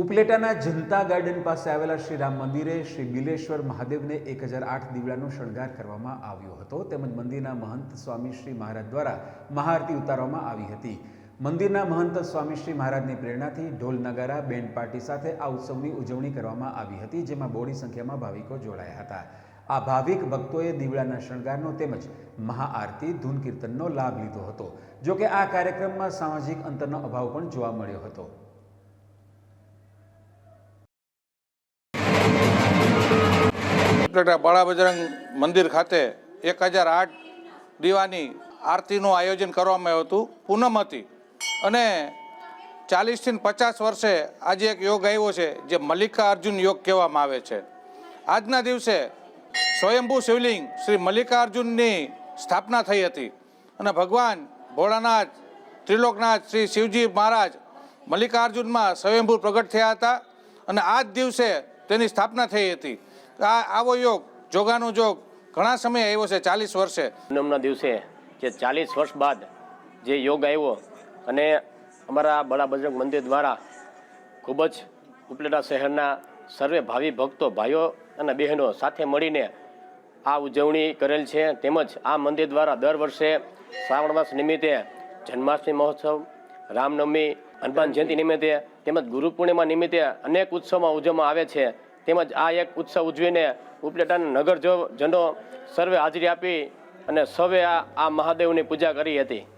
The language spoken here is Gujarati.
ઉપલેટાના જનતા ગાર્ડન પાસે આવેલા શ્રી રામ મંદિરે શ્રી બિલેશ્વર મહાદેવને એક હજાર આઠ દીવડાનો શણગાર કરવામાં આવ્યો હતો. તેમજ મંદિરના મહંત સ્વામી શ્રી મહારાજ દ્વારા મહાઆરતી ઉતારવામાં આવી હતી. મંદિરના મહંત સ્વામી શ્રી મહારાજની પ્રેરણાથી ઢોલ નગારા, બેન્ડ પાર્ટી સાથે આ ઉત્સવની ઉજવણી કરવામાં આવી હતી, જેમાં બોડી સંખ્યામાં ભાવિકો જોડાયા હતા. આ ભાવિક ભક્તોએ દીવડાના શણગારનો તેમજ મહાઆરતી ધૂન કીર્તનનો લાભ લીધો હતો, જોકે આ કાર્યક્રમમાં સામાજિક અંતરનો અભાવ પણ જોવા મળ્યો હતો. ઉપલેટા બાળા બજરંગ મંદિર ખાતે એક હજાર આઠ દીવાની આરતીનું આયોજન કરવામાં આવ્યું હતું, પૂનમ હતી. અને ચાલીસથી પચાસ વર્ષે આજે એક યોગ આવ્યો છે, જે મલ્લિકા અર્જુન યોગ કહેવામાં આવે છે. આજના દિવસે સ્વયંભૂ શિવલિંગ શ્રી મલ્લિકા અર્જુનની સ્થાપના થઈ હતી. અને ભગવાન ભોળાનાથ, ત્રિલોકનાથ શ્રી શિવજી મહારાજ મલ્લિકાર્જુનમાં સ્વયંભૂ પ્રગટ થયા હતા અને આ જ દિવસે તેની સ્થાપના થઈ હતી. આ આવો યોગ, જોગાનો જોગ. ઘણા સમય આવ્યો છે, ચાલીસ વર્ષે. પૂનમના દિવસે, જે ચાલીસ વર્ષ બાદ જે યોગ આવ્યો અને અમારા બળા બજરંગ મંદિર દ્વારા ખૂબ જ ઉપલેટા શહેરના સર્વે ભાવિ ભક્તો, ભાઈઓ અને બહેનો સાથે મળીને આ ઉજવણી કરેલ છે. તેમજ આ મંદિર દ્વારા દર વર્ષે શ્રાવણ માસ નિમિત્તે જન્માષ્ટમી મહોત્સવ, રામનવમી, હનુમાન જયંતિ નિમિત્તે તેમજ ગુરુ પૂર્ણિમા નિમિત્તે અનેક ઉત્સવમાં ઉજવવામાં આવે છે. તેમજ આ એક ઉત્સવ ઉજવીને ઉપલેટાના નગરજનો સર્વે હાજરી આપી અને સૌએ આ આ મહાદેવની પૂજા કરી હતી.